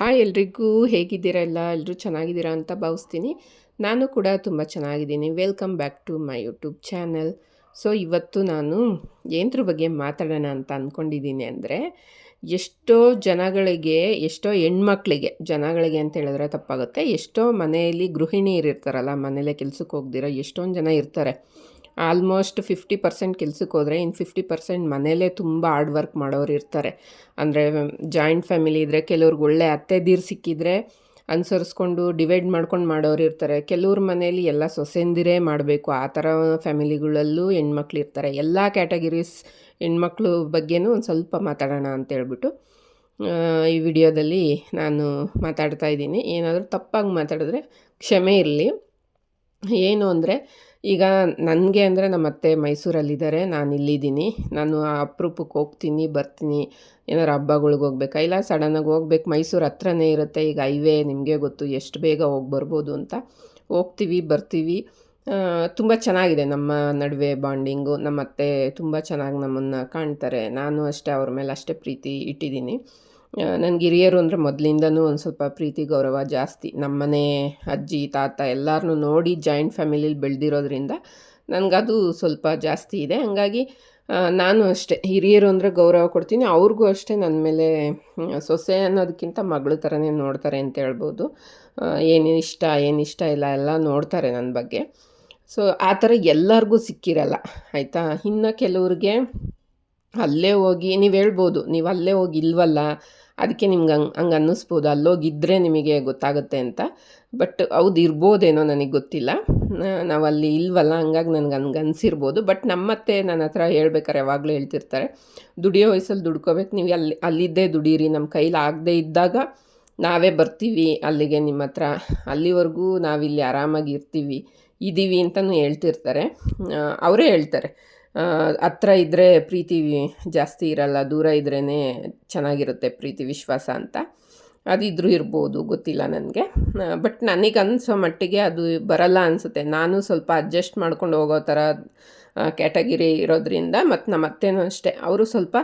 Hi ಎಲ್ರಿಗೂ ಹೇಗಿದ್ದೀರಾ ಎಲ್ಲ ಎಲ್ಲರೂ ಚೆನ್ನಾಗಿದ್ದೀರಾ ಅಂತ ಭಾವಿಸ್ತೀನಿ. ನಾನು ಕೂಡ ತುಂಬ ಚೆನ್ನಾಗಿದ್ದೀನಿ. Welcome back to my YouTube channel. So, ಇವತ್ತು ನಾನು ಏನದ್ರ ಬಗ್ಗೆ ಮಾತಾಡೋಣ ಅಂತ ಅಂದ್ಕೊಂಡಿದ್ದೀನಿ ಅಂದರೆ, ಎಷ್ಟೋ ಜನಗಳಿಗೆ, ಎಷ್ಟೋ ಹೆಣ್ಮಕ್ಳಿಗೆ, ಜನಗಳಿಗೆ ಅಂತ ಹೇಳಿದ್ರೆ ತಪ್ಪಾಗುತ್ತೆ. ಎಷ್ಟೋ ಮನೆಯಲ್ಲಿ ಗೃಹಿಣಿಯರು ಇರ್ತಾರಲ್ಲ ಮನೇಲೆ ಕೆಲ್ಸಕ್ಕೆ ಹೋಗ್ದಿರೋ ಎಷ್ಟೊಂದು ಜನ ಇರ್ತಾರೆ. ಆಲ್ಮೋಸ್ಟ್ ಫಿಫ್ಟಿ ಪರ್ಸೆಂಟ್ ಕೆಲ್ಸಕ್ಕೆ ಹೋದರೆ ಇನ್ನು ಫಿಫ್ಟಿ ಪರ್ಸೆಂಟ್ ಮನೇಲೇ ತುಂಬ ಹಾರ್ಡ್ ವರ್ಕ್ ಮಾಡೋರು ಇರ್ತಾರೆ. ಅಂದರೆ ಜಾಯಿಂಟ್ ಫ್ಯಾಮಿಲಿ ಇದ್ದರೆ ಕೆಲವ್ರಿಗೆ ಒಳ್ಳೆ ಅತ್ತೆ ದೀರ್ ಸಿಕ್ಕಿದ್ರೆ ಅನುಸರಿಸ್ಕೊಂಡು ಡಿವೈಡ್ ಮಾಡ್ಕೊಂಡು ಮಾಡೋರು ಇರ್ತಾರೆ. ಕೆಲವ್ರ ಮನೇಲಿ ಎಲ್ಲ ಸೊಸೆಂದಿರೇ ಮಾಡಬೇಕು. ಆ ಥರ ಫ್ಯಾಮಿಲಿಗಳಲ್ಲೂ ಹೆಣ್ಮಕ್ಳು ಇರ್ತಾರೆ. ಎಲ್ಲ ಕ್ಯಾಟಗರೀಸ್ ಹೆಣ್ಮಕ್ಳು ಬಗ್ಗೆನೂ ಒಂದು ಸ್ವಲ್ಪ ಮಾತಾಡೋಣ ಅಂತ ಹೇಳ್ಬಿಟ್ಟು ಈ ವಿಡಿಯೋದಲ್ಲಿ ನಾನು ಮಾತಾಡ್ತಾ ಇದ್ದೀನಿ. ಏನಾದರೂ ತಪ್ಪಾಗಿ ಮಾತಾಡಿದ್ರೆ ಕ್ಷಮೆ ಇರಲಿ. ಏನು ಅಂದರೆ ಈಗ ನನಗೆ ಅಂದರೆ ನಮ್ಮ ಅತ್ತೆ ಮೈಸೂರಲ್ಲಿದ್ದಾರೆ ನಾನು ಇಲ್ಲಿದ್ದೀನಿ ನಾನು ಆ ಅಪರೂಪಕ್ಕೆ ಹೋಗ್ತೀನಿ, ಬರ್ತೀನಿ. ಏನಾರು ಹಬ್ಬಗಳ್ಗೆ ಹೋಗ್ಬೇಕಾ? ಇಲ್ಲ ಸಡನ್ನಾಗಿ ಹೋಗ್ಬೇಕು. ಮೈಸೂರು ಹತ್ರನೇ ಇರುತ್ತೆ. ಈಗ ಹೈವೇ ನಿಮಗೆ ಗೊತ್ತು ಎಷ್ಟು ಬೇಗ ಹೋಗಿ ಬರ್ಬೋದು ಅಂತ. ಹೋಗ್ತೀವಿ, ಬರ್ತೀವಿ. ತುಂಬ ಚೆನ್ನಾಗಿದೆ ನಮ್ಮ ನಡುವೆ ಬಾಂಡಿಂಗು. ನಮ್ಮ ಅತ್ತೆ ತುಂಬ ಚೆನ್ನಾಗಿ ನಮ್ಮನ್ನು ಕಾಣ್ತಾರೆ. ನಾನು ಅಷ್ಟೇ ಅವ್ರ ಮೇಲೆ ಅಷ್ಟೇ ಪ್ರೀತಿ ಇಟ್ಟಿದ್ದೀನಿ. ನನಗೆ ಹಿರಿಯರು ಅಂದರೆ ಮೊದಲಿಂದನೂ ಒಂದು ಸ್ವಲ್ಪ ಪ್ರೀತಿ, ಗೌರವ ಜಾಸ್ತಿ. ನಮ್ಮನೆ ಅಜ್ಜಿ, ತಾತ ಎಲ್ಲರನ್ನೂ ನೋಡಿ ಜಾಯಿಂಟ್ ಫ್ಯಾಮಿಲೀಲಿ ಬೆಳೆದಿರೋದ್ರಿಂದ ನನಗದು ಸ್ವಲ್ಪ ಜಾಸ್ತಿ ಇದೆ. ಹಂಗಾಗಿ ನಾನು ಅಷ್ಟೇ. ಹಿರಿಯರು ಅಂದರೆ ಗೌರವ ಕೊಡ್ತೀನಿ. ಅವ್ರಿಗೂ ಅಷ್ಟೇ ನನ್ನ ಮೇಲೆ ಸೊಸೆ ಅನ್ನೋದಕ್ಕಿಂತ ಮಗಳು ಥರನೇ ನೋಡ್ತಾರೆ ಅಂತ ಹೇಳ್ಬೋದು. ಏನು ಇಷ್ಟ ಏನು ಇಷ್ಟ ಇಲ್ಲ ಎಲ್ಲ ನೋಡ್ತಾರೆ ನನ್ನ ಬಗ್ಗೆ. ಸೊ ಆ ಥರ ಎಲ್ಲರಿಗೂ ಸಿಕ್ಕಿರಲ್ಲ, ಆಯಿತಾ? ಇನ್ನು ಕೆಲವ್ರಿಗೆ ಅಲ್ಲೇ ಹೋಗಿ, ನೀವು ಹೇಳ್ಬೋದು, ನೀವು ಅಲ್ಲೇ ಹೋಗಿ ಇಲ್ವಲ್ಲ? ಅದಕ್ಕೆ ನಿಮ್ಗೆ ಹಂಗೆ ಹಂಗೆ ಅನ್ನಿಸ್ಬೋದು. ಅಲ್ಲೋಗಿದ್ದರೆ ನಿಮಗೆ ಗೊತ್ತಾಗುತ್ತೆ ಅಂತ. ಬಟ್ ಹೌದು, ಇರ್ಬೋದೇನೋ ನನಗೆ ಗೊತ್ತಿಲ್ಲ. ನಾವು ಅಲ್ಲಿ ಇಲ್ವಲ್ಲ, ಹಂಗಾಗಿ ನನಗೆ ಹಂಗೆ ಅನಿಸಿರ್ಬೋದು. ಬಟ್ ನಮ್ಮತ್ತೆ ನನ್ನ ಹತ್ರ ಹೇಳ್ಬೇಕಾರೆ ಯಾವಾಗಲೂ ಹೇಳ್ತಿರ್ತಾರೆ, ದುಡಿಯೋ ವಯಸ್ಸಲ್ಲಿ ದುಡ್ಕೋಬೇಕು. ನೀವು ಅಲ್ಲಿ, ಅಲ್ಲಿದ್ದೇ ದುಡೀರಿ. ನಮ್ಮ ಕೈಲಿ ಆಗದೇ ಇದ್ದಾಗ ನಾವೇ ಬರ್ತೀವಿ ಅಲ್ಲಿಗೆ ನಿಮ್ಮ ಹತ್ರ. ಅಲ್ಲಿವರೆಗೂ ನಾವಿಲ್ಲಿ ಆರಾಮಾಗಿ ಇರ್ತೀವಿ ಇದ್ದೀವಿ ಅಂತಲೂ ಹೇಳ್ತಿರ್ತಾರೆ. ಅವರೇ ಹೇಳ್ತಾರೆ. ಹತ್ರ ಇದ್ದರೆ ಪ್ರೀತಿ ಜಾಸ್ತಿ ಇರಲ್ಲ, ದೂರ ಇದ್ರೇ ಚೆನ್ನಾಗಿರುತ್ತೆ ಪ್ರೀತಿ, ವಿಶ್ವಾಸ ಅಂತ. ಅದಿದ್ರೂ ಇರ್ಬೋದು, ಗೊತ್ತಿಲ್ಲ ನನಗೆ. ಬಟ್ ನನಗೆ ಅನ್ಸೋ ಮಟ್ಟಿಗೆ ಅದು ಬರಲ್ಲ ಅನಿಸುತ್ತೆ. ನಾನು ಸ್ವಲ್ಪ ಅಡ್ಜಸ್ಟ್ ಮಾಡ್ಕೊಂಡು ಹೋಗೋ ಥರ ಕ್ಯಾಟಗಿರಿ ಇರೋದ್ರಿಂದ ಮತ್ತು ನಮ್ಮ ಅತ್ತೆನೂ ಅಷ್ಟೇ. ಅವರು ಸ್ವಲ್ಪ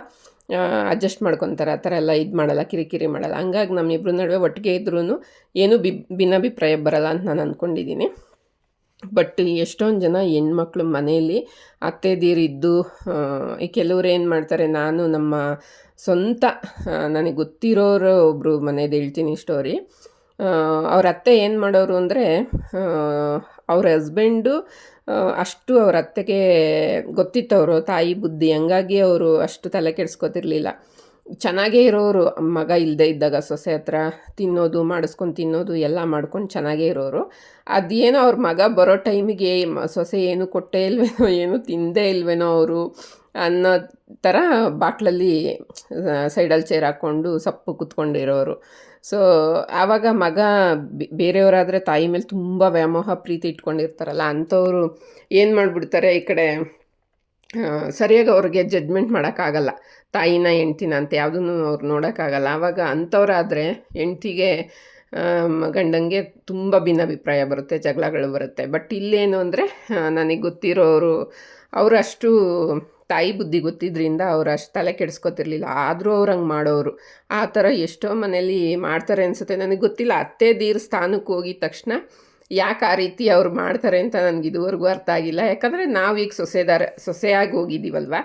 ಅಡ್ಜಸ್ಟ್ ಮಾಡ್ಕೊತಾರೆ, ಆ ಥರ ಎಲ್ಲ ಇದು ಮಾಡಲ್ಲ, ಕಿರಿಕಿರಿ ಮಾಡಲ್ಲ. ಹಂಗಾಗಿ ನಮ್ಮಿಬ್ಬರ ನಡುವೆ ಒಟ್ಟಿಗೆ ಇದ್ರೂ ಏನೂ ಬಿ, ಭಿನ್ನಾಭಿಪ್ರಾಯ ಬರಲ್ಲ ಅಂತ ನಾನು ಅಂದ್ಕೊಂಡಿದ್ದೀನಿ ಬಟ್ ಎಷ್ಟೊಂದು ಜನ ಹೆಣ್ಮಕ್ಳು ಮನೆಯಲ್ಲಿ ಅತ್ತೆದೀರಿದ್ದು ಈ ಕೆಲವ್ರು ಏನು ಮಾಡ್ತಾರೆ, ನಾನು ನಮ್ಮ ಸ್ವಂತ ನನಗೆ ಗೊತ್ತಿರೋರು ಒಬ್ಬರು ಮನೇದು ಹೇಳ್ತೀನಿ ಸ್ಟೋರಿ ಅವ್ರ ಅತ್ತೆ ಏನು ಮಾಡೋರು ಅಂದರೆ ಅವ್ರ ಹಸ್ಬೆಂಡು ಅಷ್ಟು ಅವ್ರ ಅತ್ತೆಗೆ ಗೊತ್ತಿತ್ತು ಅವರು ತಾಯಿ ಬುದ್ಧಿ. ಹಂಗಾಗಿ ಅವರು ಅಷ್ಟು ತಲೆ ಕೆಡಿಸ್ಕೊತಿರ್ಲಿಲ್ಲ. ಚೆನ್ನಾಗೇ ಇರೋರು, ಮಗ ಇಲ್ಲದೆ ಇದ್ದಾಗ ಸೊಸೆ ಹತ್ರ ತಿನ್ನೋದು, ಮಾಡಿಸ್ಕೊಂಡು ತಿನ್ನೋದು ಎಲ್ಲ ಮಾಡ್ಕೊಂಡು ಚೆನ್ನಾಗೇ ಇರೋರು. ಅದೇನೋ ಅವ್ರ ಮಗ ಬರೋ ಟೈಮಿಗೆ ಸೊಸೆ ಏನು ಕೊಟ್ಟೇ ಇಲ್ವೇನೋ, ಏನು ತಿಂದೇ ಇಲ್ವೇನೋ ಅವರು ಅನ್ನೋ ಥರ ಬಾಟ್ಲಲ್ಲಿ ಸೈಡಲ್ಲಿ ಚೇರ್ ಹಾಕ್ಕೊಂಡು ಸಪ್ಪು ಕೂತ್ಕೊಂಡಿರೋರು. ಸೊ, ಆವಾಗ ಮಗ ಬೇರೆಯವರಾದರೆ ತಾಯಿ ಮೇಲೆ ತುಂಬ ವ್ಯಾಮೋಹ, ಪ್ರೀತಿ ಇಟ್ಕೊಂಡಿರ್ತಾರಲ್ಲ, ಅಂಥವ್ರು ಏನು ಮಾಡಿಬಿಡ್ತಾರೆ ಈ ಕಡೆ? ಸರಿಯಾಗಿ ಅವ್ರಿಗೆ ಜಡ್ಮೆಂಟ್ ಮಾಡೋಕ್ಕಾಗಲ್ಲ. ತಾಯಿನ, ಹೆಂಡ್ತಿನ ಅಂತ ಯಾವುದನ್ನು ಅವ್ರು ನೋಡೋಕ್ಕಾಗಲ್ಲ. ಆವಾಗ ಅಂಥವ್ರಾದರೆ ಹೆಂಡ್ತಿಗೆ ಗಂಡಂಗೆ ತುಂಬ ಭಿನ್ನಾಭಿಪ್ರಾಯ ಬರುತ್ತೆ, ಜಗಳಗಳು ಬರುತ್ತೆ. ಬಟ್ ಇಲ್ಲೇನು ಅಂದರೆ ನನಗೆ ಗೊತ್ತಿರೋರು ಅವರು ಅಷ್ಟು ತಾಯಿ ಬುದ್ಧಿ ಗೊತ್ತಿದ್ದರಿಂದ ಅವ್ರು ಅಷ್ಟು ತಲೆ ಕೆಡಿಸ್ಕೊತಿರ್ಲಿಲ್ಲ. ಆದರೂ ಅವ್ರು ಹಂಗೆ ಮಾಡೋರು. ಆ ಥರ ಎಷ್ಟೋ ಮನೇಲಿ ಮಾಡ್ತಾರೆ ಅನಿಸುತ್ತೆ. ನನಗೆ ಗೊತ್ತಿಲ್ಲ. ಅತ್ತೆ ದೀರ್ ಸ್ಥಾನಕ್ಕೆ ಹೋಗಿದ ತಕ್ಷಣ ಯಾಕೆ ಆ ರೀತಿ ಅವ್ರು ಮಾಡ್ತಾರೆ ಅಂತ ನನಗೆ ಇದುವರೆಗೂ ಅರ್ಥ ಆಗಿಲ್ಲ. ಯಾಕಂದರೆ ನಾವೀಗ ಸೊಸೆದಾರ, ಸೊಸೆಯಾಗಿ ಹೋಗಿದ್ದೀವಲ್ವ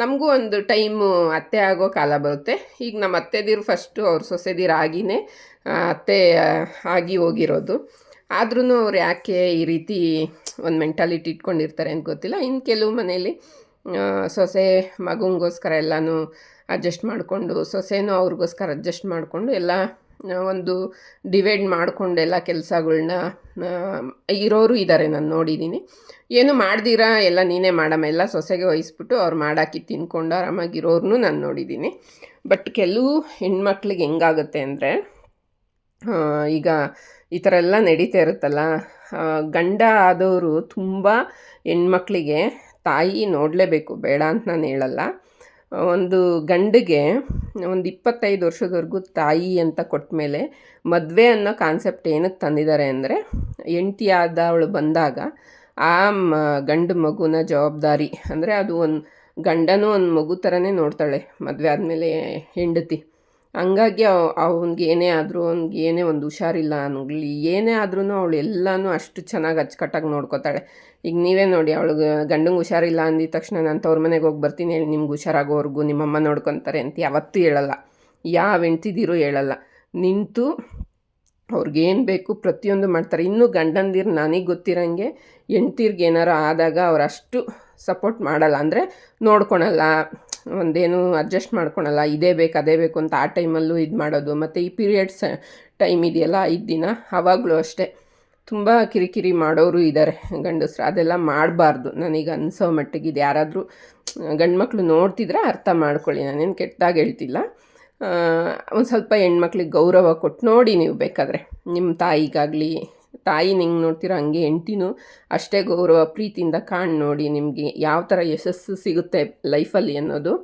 ನಮಗೂ ಒಂದು ಟೈಮು ಅತ್ತೆ ಆಗೋ ಕಾಲ ಬರುತ್ತೆ. ಈಗ ನಮ್ಮ ಅತ್ತೆದಿರು ಫಸ್ಟು ಅವ್ರ ಸೊಸೆದಿರು ಆಗಿನೇ ಅತ್ತೆ ಆಗಿ ಹೋಗಿರೋದು. ಆದ್ರೂ ಅವ್ರು ಯಾಕೆ ಈ ರೀತಿ ಒಂದು ಮೆಂಟಾಲಿಟಿ ಇಟ್ಕೊಂಡಿರ್ತಾರೆ ಅಂತ ಗೊತ್ತಿಲ್ಲ. ಇನ್ನು ಕೆಲವು ಮನೇಲಿ ಸೊಸೆ ಮಗುಂಗೋಸ್ಕರ ಎಲ್ಲನೂ ಅಡ್ಜಸ್ಟ್ ಮಾಡಿಕೊಂಡು, ಸೊಸೆನೂ ಅವ್ರಿಗೋಸ್ಕರ ಅಡ್ಜಸ್ಟ್ ಮಾಡಿಕೊಂಡು ಎಲ್ಲ ಒಂದು ಡಿವೈಡ್ ಮಾಡಿಕೊಂಡೆಲ್ಲ ಕೆಲಸಗಳನ್ನ ಕೆಲಸಗಳ್ನ ಇರೋರು ಇದ್ದಾರೆ ನಾನು ನೋಡಿದ್ದೀನಿ ಏನು ಮಾಡ್ದಿರಾ? ಎಲ್ಲ ನೀನೇ ಮಾಡಮ್ಮ. ಎಲ್ಲ ಸೊಸೆಗೆ ವಹಿಸ್ಬಿಟ್ಟು ಅವ್ರು ಮಾಡಾಕಿ ತಿನ್ಕೊಂಡು ಆರಾಮಾಗಿರೋರ್ನು ನಾನು ನೋಡಿದ್ದೀನಿ ಬಟ್ ಕೆಲವು ಹೆಣ್ಮಕ್ಳಿಗೆ ಹೆಂಗಾಗುತ್ತೆ ಅಂದರೆ ಈಗ ಈ ಥರ ಎಲ್ಲ ನಡೀತಾ ಇರುತ್ತಲ್ಲ ಗಂಡ ಆದವರು ತುಂಬ ಹೆಣ್ಮಕ್ಳಿಗೆ ತಾಯಿ ನೋಡಲೇಬೇಕು. ಬೇಡ ಅಂತ ನಾನು ಹೇಳಲ್ಲ. ಒಂದು ಗಂಡಿಗೆ ಒಂದು ಇಪ್ಪತ್ತೈದು ವರ್ಷದವರೆಗೂ ತಾಯಿ ಅಂತ ಕೊಟ್ಟ ಮೇಲೆ ಮದುವೆ ಅನ್ನೋ ಕಾನ್ಸೆಪ್ಟ್ ಏನಕ್ಕೆ ತಂದಿದ್ದಾರೆ ಅಂದರೆ ಹೆಂಡ್ತಿ ಆದವಳು ಬಂದಾಗ ಆ ಮ ಗಂಡು ಮಗುನ ಜವಾಬ್ದಾರಿ ಅಂದರೆ ಅದು ಒಂದು ಗಂಡನೂ ಒಂದು ಮಗು ಥರನೇ ನೋಡ್ತಾಳೆ ಮದುವೆ ಆದಮೇಲೆ ಹೆಂಡತಿ. ಹಂಗಾಗಿ ಅವ್ನಿಗೆ ಏನೇ ಆದರೂ ಅವ್ನಿಗೆ ಏನೇ ಒಂದು ಹುಷಾರಿಲ್ಲ ಅನ್ಲಿ, ಏನೇ ಆದ್ರೂ ಅವಳು ಎಲ್ಲನೂ ಅಷ್ಟು ಚೆನ್ನಾಗಿ ಅಚ್ಚುಕಟ್ಟಾಗಿ ನೋಡ್ಕೋತಾಳೆ. ಈಗ ನೀವೇ ನೋಡಿ ಅವಳಿಗೆ ಗಂಡಂಗೆ ಹುಷಾರಿಲ್ಲ ಅಂದಿದ ತಕ್ಷಣ ನಾನು ತವ್ರ ಮನೆಗೆ ಹೋಗಿ ಬರ್ತೀನಿ ಹೇಳಿ ನಿಮ್ಗೆ ಹುಷಾರಾಗೋವರೆಗೂ ನಿಮ್ಮಮ್ಮ ನೋಡ್ಕೊತಾರೆ ಅಂತ ಯಾವತ್ತೂ ಹೇಳಲ್ಲ. ಯಾವ ಹೆಂಡ್ತಿದಿರು ಹೇಳಲ್ಲ. ನಿಂತು ಅವ್ರಿಗೇನು ಬೇಕು ಪ್ರತಿಯೊಂದು ಮಾಡ್ತಾರೆ. ಇನ್ನೂ ಗಂಡಂದಿರು ನನಗೆ ಗೊತ್ತಿರೋಂಗೆ ಹೆಂಡ್ತಿರ್ಗೆ ಏನಾರು ಆದಾಗ ಅವರಷ್ಟು ಸಪೋರ್ಟ್ ಮಾಡಲ್ಲ. ಅಂದರೆ ನೋಡ್ಕೊಳಲ್ಲ. ಒಂದೇನು ಅಡ್ಜಸ್ಟ್ ಮಾಡ್ಕೊಳಲ್ಲ. ಇದೇ ಬೇಕು, ಅದೇ ಬೇಕು ಅಂತ ಆ ಟೈಮಲ್ಲೂ ಇದು ಮಾಡೋದು. ಮತ್ತು ಈ ಪೀರಿಯಡ್ಸ್ ಟೈಮ್ ಇದೆಯಲ್ಲ ಐದು ದಿನ ಆವಾಗಲೂ ಅಷ್ಟೇ. ತುಂಬ ಕಿರಿಕಿರಿ ಮಾಡೋರು ಇದ್ದಾರೆ ಗಂಡಸ್ರು. ಅದೆಲ್ಲ ಮಾಡಬಾರ್ದು. ನನಗೆ ಅನಿಸೋ ಮಟ್ಟಿಗೆ ಇದು ಯಾರಾದರೂ ಗಂಡು ಮಕ್ಕಳು ನೋಡ್ತಿದ್ರೆ ಅರ್ಥ ಮಾಡ್ಕೊಳ್ಳಿ. ನಾನೇನು ಕೆಟ್ಟದಾಗ ಹೇಳ್ತಿಲ್ಲ. ಒಂದು ಸ್ವಲ್ಪ ಹೆಣ್ಮಕ್ಳಿಗೆ ಗೌರವ ಕೊಟ್ಟು ನೋಡಿ ನೀವು ಬೇಕಾದರೆ. ನಿಮ್ಮ ತಾಯಿಗಾಗಲಿ ತಾಯಿ ನಿಂಗೆ ನೋಡ್ತೀರೋ ಹಂಗೆ ಹೆಂಡ್ತಿನೂ ಅಷ್ಟೇ ಗೌರವ, ಪ್ರೀತಿಯಿಂದ ಕಾಣ್ ನೋಡಿ ನಿಮಗೆ ಯಾವ ಥರ ಯಶಸ್ಸು ಸಿಗುತ್ತೆ ಲೈಫಲ್ಲಿ ಅನ್ನೋದು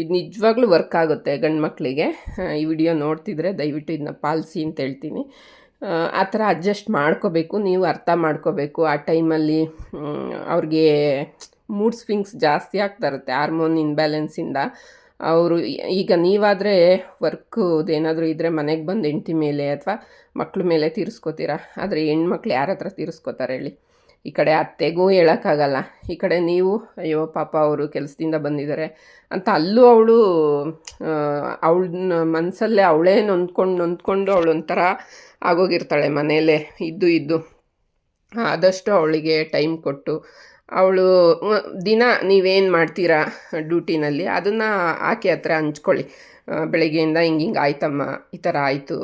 ಇದು ನಿಜವಾಗ್ಲೂ ವರ್ಕ್ ಆಗುತ್ತೆ ಗಂಡು ಮಕ್ಕಳಿಗೆ ಈ ವಿಡಿಯೋ ನೋಡ್ತಿದ್ರೆ ದಯವಿಟ್ಟು ಇದನ್ನ ಪಾಲಿಸಿ ಅಂತ ಹೇಳ್ತೀನಿ. ಆ ಥರ ಅಡ್ಜಸ್ಟ್ ಮಾಡ್ಕೋಬೇಕು, ನೀವು ಅರ್ಥ ಮಾಡ್ಕೋಬೇಕು. ಆ ಟೈಮಲ್ಲಿ ಅವ್ರಿಗೆ ಮೂಡ್ ಸ್ವಿಂಗ್ಸ್ ಜಾಸ್ತಿ ಆಗ್ತಾ ಇರುತ್ತೆ, ಹಾರ್ಮೋನ್ ಇನ್ಬ್ಯಾಲೆನ್ಸಿಂದ ಅವರು ಈಗ ನೀವಾದರೆ ವರ್ಕು ಏನಾದರೂ ಇದ್ದರೆ ಮನೆಗೆ ಬಂದು ಹೆಂಡ್ತಿ ಮೇಲೆ ಅಥವಾ ಮಕ್ಳ ಮೇಲೆ ತೀರಿಸ್ಕೋತೀರಾ? ಆದರೆ ಹೆಣ್ಮಕ್ಳು ಯಾರ ಹತ್ರ ತೀರಿಸ್ಕೋತಾರೆ ಹೇಳಿ? ಈ ಕಡೆ ಅತ್ತೆಗೂ ಹೇಳೋಕ್ಕಾಗಲ್ಲ. ಈ ಕಡೆ ನೀವು, ಅಯ್ಯೋ ಪಾಪ ಅವರು ಕೆಲಸದಿಂದ ಬಂದಿದ್ದಾರೆ ಅಂತ ಅಲ್ಲೂ ಅವಳು ಅವಳ ಮನಸ್ಸಲ್ಲೇ ಅವಳೇ ನೊಂದ್ಕೊಂಡು ನೊಂದ್ಕೊಂಡು ಅವಳು ಒಂಥರ ಆಗೋಗಿರ್ತಾಳೆ ಮನೆಯಲ್ಲೇ ಇದ್ದು ಇದ್ದು. ಆದಷ್ಟು ಅವಳಿಗೆ ಟೈಮ್ ಕೊಟ್ಟು ಅವಳು ದಿನ ನೀವೇನು ಮಾಡ್ತೀರಾ ಡ್ಯೂಟಿನಲ್ಲಿ? ಅದನ್ನು ಆಕೆ ಹತ್ರ ಹಂಚ್ಕೊಳ್ಳಿ. ಬೆಳಗ್ಗೆಯಿಂದ ಹಿಂಗೆ ಹಿಂಗೆ ಆಯ್ತಮ್ಮ, ಈ ಥರ ಆಯಿತು.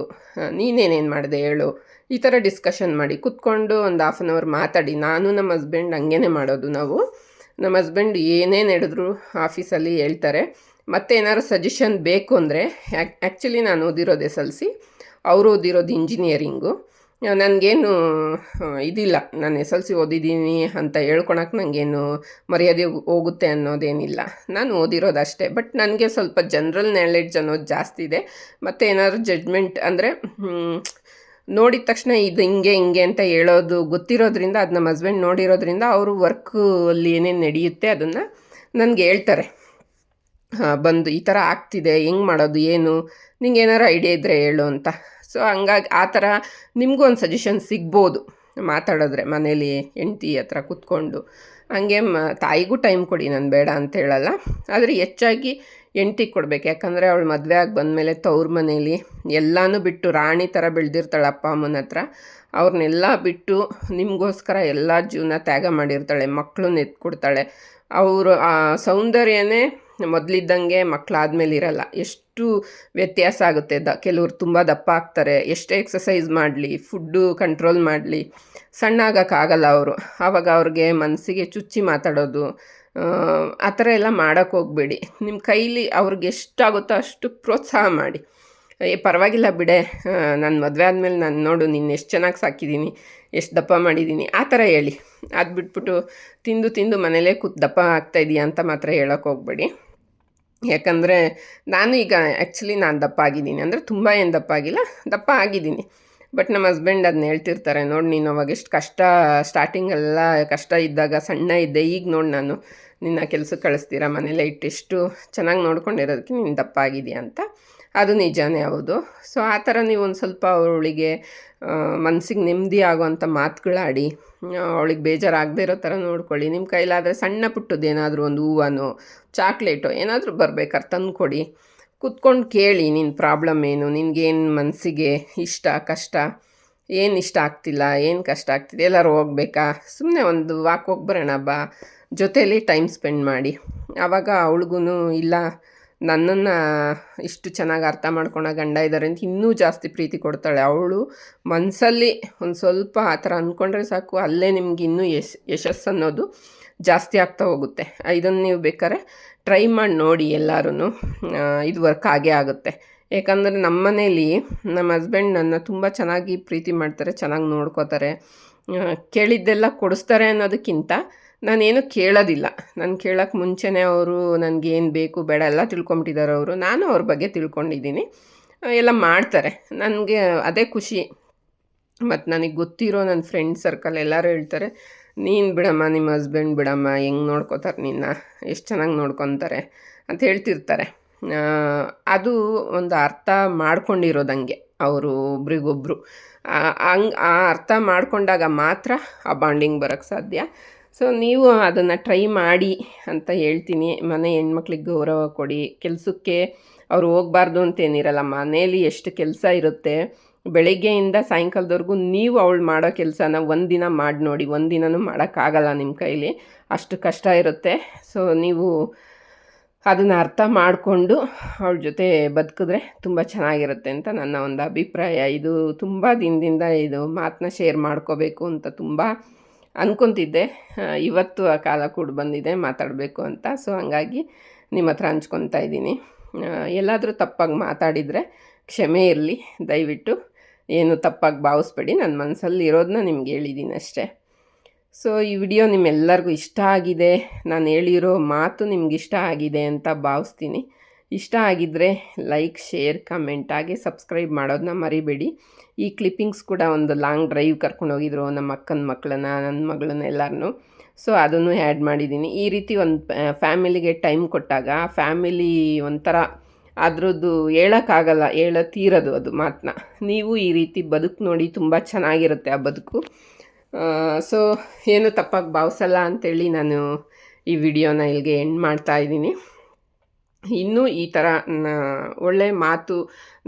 ನೀನೇನೇನು ಮಾಡಿದೆ ಹೇಳು. ಈ ಥರ ಡಿಸ್ಕಷನ್ ಮಾಡಿ ಕುತ್ಕೊಂಡು ಒಂದು ಹಾಫ್ ಆನ್ ಅವರ್ ಮಾತಾಡಿ. ನಾನು ನಮ್ಮ ಹಸ್ಬೆಂಡ್ ಹಂಗೇ ಮಾಡೋದು ನಾವು. ನಮ್ಮ ಹಸ್ಬೆಂಡ್ ಏನೇ ನಡೆದ್ರು ಆಫೀಸಲ್ಲಿ ಹೇಳ್ತಾರೆ. ಮತ್ತೆ ಏನಾದ್ರು ಸಜೆಷನ್ ಬೇಕು ಅಂದರೆ ಆ್ಯಕ್ಚುಲಿ ನಾನು ಓದಿರೋದು ಎಸ್ ಎಲ್ ಸಿ, ಅವರು ಓದಿರೋದು ಇಂಜಿನಿಯರಿಂಗು. ನನಗೇನು ಇದಿಲ್ಲ. ನಾನು ಎಸ್ ಎಲ್ ಸಿ ಓದಿದ್ದೀನಿ ಅಂತ ಹೇಳ್ಕೊಳಕ್ಕೆ ನನಗೇನು ಮರ್ಯಾದೆ ಹೋಗುತ್ತೆ ಅನ್ನೋದೇನಿಲ್ಲ. ನಾನು ಓದಿರೋದು ಅಷ್ಟೇ ಬಟ್ ನನಗೆ ಸ್ವಲ್ಪ ಜನ್ರಲ್ ನಾಲೆಡ್ಜ್ ಅನ್ನೋದು ಜಾಸ್ತಿ ಇದೆ. ಮತ್ತು ಏನಾದರೂ ಜಡ್ಜ್ಮೆಂಟ್ ಅಂದರೆ ನೋಡಿದ ತಕ್ಷಣ ಇದು ಹಿಂಗೆ ಹಿಂಗೆ ಅಂತ ಹೇಳೋದು ಗೊತ್ತಿರೋದ್ರಿಂದ, ಅದು ನಮ್ಮ ಹಸ್ಬೆಂಡ್ ನೋಡಿರೋದ್ರಿಂದ ಅವರು ವರ್ಕಲ್ಲಿ ಏನೇನು ನಡೆಯುತ್ತೆ ಅದನ್ನು ನನಗೆ ಹೇಳ್ತಾರೆ. ಬಂದು ಈ ಥರ ಆಗ್ತಿದೆ, ಹೆಂಗೆ ಮಾಡೋದು, ಏನು ನಿಂಗೆ ಏನಾರು ಐಡಿಯಾ ಇದ್ದರೆ ಹೇಳು ಅಂತ. ಸೊ ಹಂಗಾಗಿ ಆ ಥರ ನಿಮಗೂ ಒಂದು ಸಜೆಷನ್ ಸಿಗ್ಬೋದು. ಮಾತಾಡಿದ್ರೆ ಮನೇಲಿ ಹೆಂಡತಿ ಹತ್ರ ಕೂತ್ಕೊಂಡು. ಹಂಗೆ ಮ, ತಾಯಿಗೂ ಟೈಮ್ ಕೊಡಿ, ನಾನು ಬೇಡ ಅಂತ ಹೇಳಲ್ಲ. ಆದರೆ ಹೆಚ್ಚಾಗಿ ಹೆಂಡ್ತಿಗೆ ಕೊಡಬೇಕು. ಯಾಕಂದರೆ ಅವಳು ಮದುವೆ ಆಗಿ ಬಂದಮೇಲೆ ತವ್ರ ಮನೇಲಿ ಎಲ್ಲನೂ ಬಿಟ್ಟು ರಾಣಿ ಥರ ಬೆಳೆದಿರ್ತಾಳೆ ಅಪ್ಪ ಅಮ್ಮನ ಹತ್ರ. ಅವ್ರನ್ನೆಲ್ಲ ಬಿಟ್ಟು ನಿಮಗೋಸ್ಕರ ಎಲ್ಲ ಜೀವನ ತ್ಯಾಗ ಮಾಡಿರ್ತಾಳೆ. ಮಕ್ಕಳನ್ನ ಎತ್ಕೊಡ್ತಾಳೆ ಅವರು ಆ ಸೌಂದರ್ಯನೇ ಮೊದಲಿದ್ದಂಗೆ ಮಕ್ಕಳಾದ್ಮೇಲೆ ಇರಲ್ಲ ಎಷ್ಟು ವ್ಯತ್ಯಾಸ ಆಗುತ್ತೆ. ದ, ಕೆಲವ್ರು ತುಂಬ ದಪ್ಪ ಆಗ್ತಾರೆ. ಎಷ್ಟೇ ಎಕ್ಸಸೈಸ್ ಮಾಡಲಿ ಫುಡ್ಡು ಕಂಟ್ರೋಲ್ ಮಾಡಲಿ ಸಣ್ಣ ಆಗೋಕ್ಕಾಗಲ್ಲ ಅವರು. ಆವಾಗ ಅವ್ರಿಗೆ ಮನಸ್ಸಿಗೆ ಚುಚ್ಚಿ ಮಾತಾಡೋದು, ಆ ಥರ ಎಲ್ಲ ಮಾಡೋಕ್ಕೆ ಹೋಗಬೇಡಿ. ನಿಮ್ಮ ಕೈಲಿ ಅವ್ರಿಗೆ ಎಷ್ಟಾಗುತ್ತೋ ಅಷ್ಟು ಪ್ರೋತ್ಸಾಹ ಮಾಡಿ. ಏ, ಪರವಾಗಿಲ್ಲ ಬಿಡೆ. ನಾನು ಮದುವೆ ಆದಮೇಲೆ ನಾನು ನೋಡು ನಿನ್ನ ಎಷ್ಟು ಚೆನ್ನಾಗಿ ಸಾಕಿದ್ದೀನಿ ಎಷ್ಟು ದಪ್ಪ ಮಾಡಿದ್ದೀನಿ ಆ ಥರ ಹೇಳಿ. ಅದು ಬಿಟ್ಬಿಟ್ಟು ತಿಂದು ತಿಂದು ಮನೇಲೇ ಕೂತ್ ದಪ್ಪ ಆಗ್ತಾಯಿದೀಯ ಅಂತ ಮಾತ್ರ ಹೇಳೋಕ್ಕೆ ಹೋಗಬೇಡಿ. ಯಾಕಂದರೆ ನಾನು ಈಗ ಆ್ಯಕ್ಚುಲಿ ನಾನು ದಪ್ಪ ಆಗಿದ್ದೀನಿ ಅಂದರೆ ತುಂಬ ಏನು ದಪ್ಪ ಆಗಿಲ್ಲ ದಪ್ಪ ಆಗಿದ್ದೀನಿ ಬಟ್ ನಮ್ಮ ಹಸ್ಬೆಂಡ್ ಅದನ್ನ ಹೇಳ್ತಿರ್ತಾರೆ, ನೋಡಿ ನೀನು ಅವಾಗ ಎಷ್ಟು ಕಷ್ಟ ಸ್ಟಾರ್ಟಿಂಗೆಲ್ಲ ಕಷ್ಟ ಇದ್ದಾಗ, ಸಣ್ಣ ಇದ್ದೆ, ಈಗ ನೋಡಿ ನಾನು ನಿನ್ನ ಕೆಲಸಕ್ಕೆ ಕಳಿಸ್ತೀರಾ ಮನೇಲೆ ಇಟ್ಟು ಎಷ್ಟು ಚೆನ್ನಾಗಿ ನೋಡ್ಕೊಂಡಿರೋದಕ್ಕೆ ನೀನು ದಪ್ಪ ಆಗಿದೆಯಾ ಅಂತ. ಅದು ನಿಜಾನೇ ಹೌದು. ಸೊ ಆ ಥರ ನೀವು ಒಂದು ಸ್ವಲ್ಪ ಅವಳಿಗೆ ಮನಸ್ಸಿಗೆ ನೆಮ್ಮದಿ ಆಗೋವಂಥ ಮಾತುಗಳಾಡಿ ಅವಳಿಗೆ ಬೇಜಾರಾಗದೇ ಇರೋ ಥರ ನೋಡ್ಕೊಳ್ಳಿ. ನಿಮ್ಮ ಕೈಲಾದರೆ ಸಣ್ಣ ಪುಟ್ಟದ್ದು ಏನಾದರೂ ಒಂದು ಹೂವನೋ, ಚಾಕ್ಲೇಟೋ ಏನಾದರೂ ಬರ್ಬೇಕಾದ್ರೆ ತಂದು ಕೊಡಿ ಕುತ್ಕೊಂಡು ಕೇಳಿ ನಿನ್ನ ಪ್ರಾಬ್ಲಮ್ ಏನು, ನಿನಗೇನು ಮನಸ್ಸಿಗೆ ಇಷ್ಟ, ಕಷ್ಟ? ಏನು ಇಷ್ಟ ಆಗ್ತಿಲ್ಲ, ಏನು ಕಷ್ಟ ಆಗ್ತಿದೆ, ಎಲ್ಲರೂ ಹೋಗ್ಬೇಕಾ? ಸುಮ್ಮನೆ ಒಂದು ವಾಕ್ ಹೋಗಿ ಬರೋಣ ಬಾ. ಜೊತೇಲಿ ಟೈಮ್ ಸ್ಪೆಂಡ್ ಮಾಡಿ. ಆವಾಗ ಅವಳಿಗೂ ಇಲ್ಲ ನನ್ನನ್ನು ಇಷ್ಟು ಚೆನ್ನಾಗಿ ಅರ್ಥ ಮಾಡ್ಕೊಳೋ ಗಂಡ ಇದ್ದಾರೆ ಅಂತ ಇನ್ನೂ ಜಾಸ್ತಿ ಪ್ರೀತಿ ಕೊಡ್ತಾಳೆ. ಅವಳು ಮನಸ್ಸಲ್ಲಿ ಒಂದು ಸ್ವಲ್ಪ ಆ ಥರ ಅಂದ್ಕೊಂಡ್ರೆ ಸಾಕು, ಅಲ್ಲೇ ನಿಮ್ಗೆ ಇನ್ನೂ ಯಶ್, ಯಶಸ್ಸು ಅನ್ನೋದು ಜಾಸ್ತಿ ಆಗ್ತಾ ಹೋಗುತ್ತೆ. ಇದನ್ನು ನೀವು ಬೇಕಾದ್ರೆ ಟ್ರೈ ಮಾಡಿ ನೋಡಿ ಎಲ್ಲರೂ ಇದು ವರ್ಕ್ ಆಗೇ ಆಗುತ್ತೆ. ಯಾಕಂದರೆ ನಮ್ಮ ಮನೇಲಿ ನಮ್ಮ ಹಸ್ಬೆಂಡ್ ನನ್ನ ತುಂಬ ಚೆನ್ನಾಗಿ ಪ್ರೀತಿ ಮಾಡ್ತಾರೆ, ಚೆನ್ನಾಗಿ ನೋಡ್ಕೋತಾರೆ. ಕೇಳಿದ್ದೆಲ್ಲ ಕೊಡಿಸ್ತಾರೆ ಅನ್ನೋದಕ್ಕಿಂತ ನಾನೇನು ಕೇಳೋದಿಲ್ಲ. ನಾನು ಕೇಳೋಕ್ಕೆ ಮುಂಚೆನೇ ಅವರು ನನಗೇನು ಬೇಕು ಬೇಡ ಎಲ್ಲ ತಿಳ್ಕೊಂಬಿಟ್ಟಿದ್ದಾರೆ ಅವರು. ನಾನು ಅವ್ರ ಬಗ್ಗೆ ತಿಳ್ಕೊಂಡಿದ್ದೀನಿ. ಎಲ್ಲ ಮಾಡ್ತಾರೆ. ನನಗೆ ಅದೇ ಖುಷಿ. ಮತ್ತು ನನಗೆ ಗೊತ್ತಿರೋ ನನ್ನ ಫ್ರೆಂಡ್ ಸರ್ಕಲ್ ಎಲ್ಲರೂ ಹೇಳ್ತಾರೆ, ನೀನು ಬಿಡಮ್ಮ ನಿಮ್ಮ ಹಸ್ಬೆಂಡ್ ಬಿಡಮ್ಮ, ಹೆಂಗೆ ನೋಡ್ಕೋತಾರೆ ನಿನ್ನ? ಎಷ್ಟು ಚೆನ್ನಾಗಿ ನೋಡ್ಕೊತಾರೆ? ಅಂತ ಹೇಳ್ತಿರ್ತಾರೆ. ಅದು ಒಂದು ಅರ್ಥ ಮಾಡ್ಕೊಂಡಿರೋದಂಗೆ ಅವರು ಒಬ್ರಿಗೊಬ್ರು. ಹಂಗೆ ಆ ಅರ್ಥ ಮಾಡ್ಕೊಂಡಾಗ ಮಾತ್ರ ಆ ಬಾಂಡಿಂಗ್ ಬರೋಕ್ಕೆ ಸಾಧ್ಯ. ಸೊ ನೀವು ಅದನ್ನು ಟ್ರೈ ಮಾಡಿ ಅಂತ ಹೇಳ್ತೀನಿ. ಮನೆ ಹೆಣ್ಮಕ್ಳಿಗೆ ಗೌರವ ಕೊಡಿ. ಕೆಲಸಕ್ಕೆ ಅವ್ರು ಹೋಗ್ಬಾರ್ದು ಅಂತೇನಿರಲ್ಲ, ಮನೇಲಿ ಎಷ್ಟು ಕೆಲಸ ಇರುತ್ತೆ, ಬೆಳಗ್ಗೆಯಿಂದ ಸಾಯಂಕಾಲದವರೆಗೂ ನೀವು ಅವಳು ಮಾಡೋ ಕೆಲಸನ ಒಂದಿನ ಮಾಡಿ ನೋಡಿ. ಒಂದಿನೂ ಮಾಡೋಕ್ಕಾಗಲ್ಲ ನಿಮ್ಮ ಕೈಲಿ. ಅಷ್ಟು ಕಷ್ಟ ಇರುತ್ತೆ. ಸೊ ನೀವು ಅದನ್ನು ಅರ್ಥ ಮಾಡಿಕೊಂಡು ಅವಳ ಜೊತೆ ಬದುಕಿದ್ರೆ ತುಂಬ ಚೆನ್ನಾಗಿರುತ್ತೆ ಅಂತ ನನ್ನ ಒಂದು ಅಭಿಪ್ರಾಯ. ಇದು ತುಂಬ ದಿನದಿಂದ ಇದು ಮಾತನ್ನ ಶೇರ್ ಮಾಡ್ಕೋಬೇಕು ಅಂತ ತುಂಬ ಅಂದ್ಕೊತಿದ್ದೆ ಇವತ್ತು ಆ ಕಾಲ ಕೂಡ ಬಂದಿದೆ, ಮಾತಾಡಬೇಕು ಅಂತ. ಸೊ ಹಂಗಾಗಿ ನಿಮ್ಮ ಹತ್ರ ಹಂಚ್ಕೊತಾ ಇದ್ದೀನಿ. ಎಲ್ಲಾದರೂ ತಪ್ಪಾಗಿ ಮಾತಾಡಿದರೆ ಕ್ಷಮೆ ಇರಲಿ. ದಯವಿಟ್ಟು ಏನು ತಪ್ಪಾಗಿ ಭಾವಿಸ್ಬೇಡಿ. ನನ್ನ ಮನಸ್ಸಲ್ಲಿ ಇರೋದನ್ನ ನಿಮ್ಗೆ ಹೇಳಿದ್ದೀನಿ ಅಷ್ಟೇ. ಸೊ ಈ ವಿಡಿಯೋ ನಿಮ್ಮೆಲ್ಲರಿಗೂ ಇಷ್ಟ ಆಗಿದೆ. ನಾನು ಹೇಳಿರೋ ಮಾತು ನಿಮ್ಗೆ ಇಷ್ಟ ಆಗಿದೆ ಅಂತ ಭಾವಿಸ್ತೀನಿ. ಇಷ್ಟ ಆಗಿದ್ದರೆ ಲೈಕ್ ಶೇರ್ ಕಮೆಂಟ್ ಆಗಿ ಸಬ್ಸ್ಕ್ರೈಬ್ ಮಾಡೋದನ್ನ ಮರಿಬೇಡಿ. ಈ ಕ್ಲಿಪ್ಪಿಂಗ್ಸ್ ಕೂಡ ಒಂದು ಲಾಂಗ್ ಡ್ರೈವ್ ಕರ್ಕೊಂಡು ಹೋಗಿದ್ರು ನಮ್ಮ ಅಕ್ಕನ ಮಕ್ಕಳನ್ನ ನನ್ನ ಮಗಳನ್ನ ಎಲ್ಲರನ್ನೂ ಸೊ ಅದನ್ನು ಆ್ಯಡ್ ಮಾಡಿದ್ದೀನಿ ಈ ರೀತಿ ಒಂದು ಫ್ಯಾಮಿಲಿಗೆ ಟೈಮ್ ಕೊಟ್ಟಾಗ ಫ್ಯಾಮಿಲಿ ಒಂಥರ ಅದರದ್ದು ಹೇಳೋಕ್ಕಾಗಲ್ಲ ಹೇಳ ತೀರೋದು ಅದು ಮಾತನ್ನ ನೀವು ಈ ರೀತಿ ಬದುಕು ನೋಡಿ ತುಂಬ ಚೆನ್ನಾಗಿರುತ್ತೆ ಆ ಬದುಕು. ಸೊ ಏನು ತಪ್ಪಾಗಿ ಭಾವಿಸಲ್ಲ ಅಂತೇಳಿ ನಾನು ಈ ವಿಡಿಯೋನ ಇಲ್ಲಿಗೆ ಎಂಡ್ ಮಾಡ್ತಾ ಇದ್ದೀನಿ. ಇನ್ನೂ ಈ ಥರ ಒಳ್ಳೆ ಮಾತು,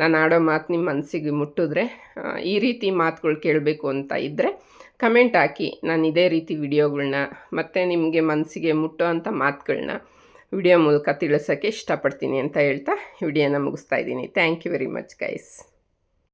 ನಾನು ಆಡೋ ಮಾತು ನಿಮ್ಮ ಮನಸ್ಸಿಗೆ ಮುಟ್ಟಿದ್ರೆ ಈ ರೀತಿ ಮಾತುಗಳು ಕೇಳಬೇಕು ಅಂತ ಇದ್ದರೆ ಕಮೆಂಟ್ ಹಾಕಿ. ನಾನು ಇದೇ ರೀತಿ ವಿಡಿಯೋಗಳನ್ನ ಮತ್ತು ನಿಮಗೆ ಮನಸ್ಸಿಗೆ ಮುಟ್ಟೋ ಅಂಥ ಮಾತುಗಳನ್ನ ವಿಡಿಯೋ ಮೂಲಕ ತಿಳಿಸೋಕ್ಕೆ ಇಷ್ಟಪಡ್ತೀನಿ ಅಂತ ಹೇಳ್ತಾ ವಿಡಿಯೋನ ಮುಗಿಸ್ತಾ ಇದ್ದೀನಿ. Thank you very much guys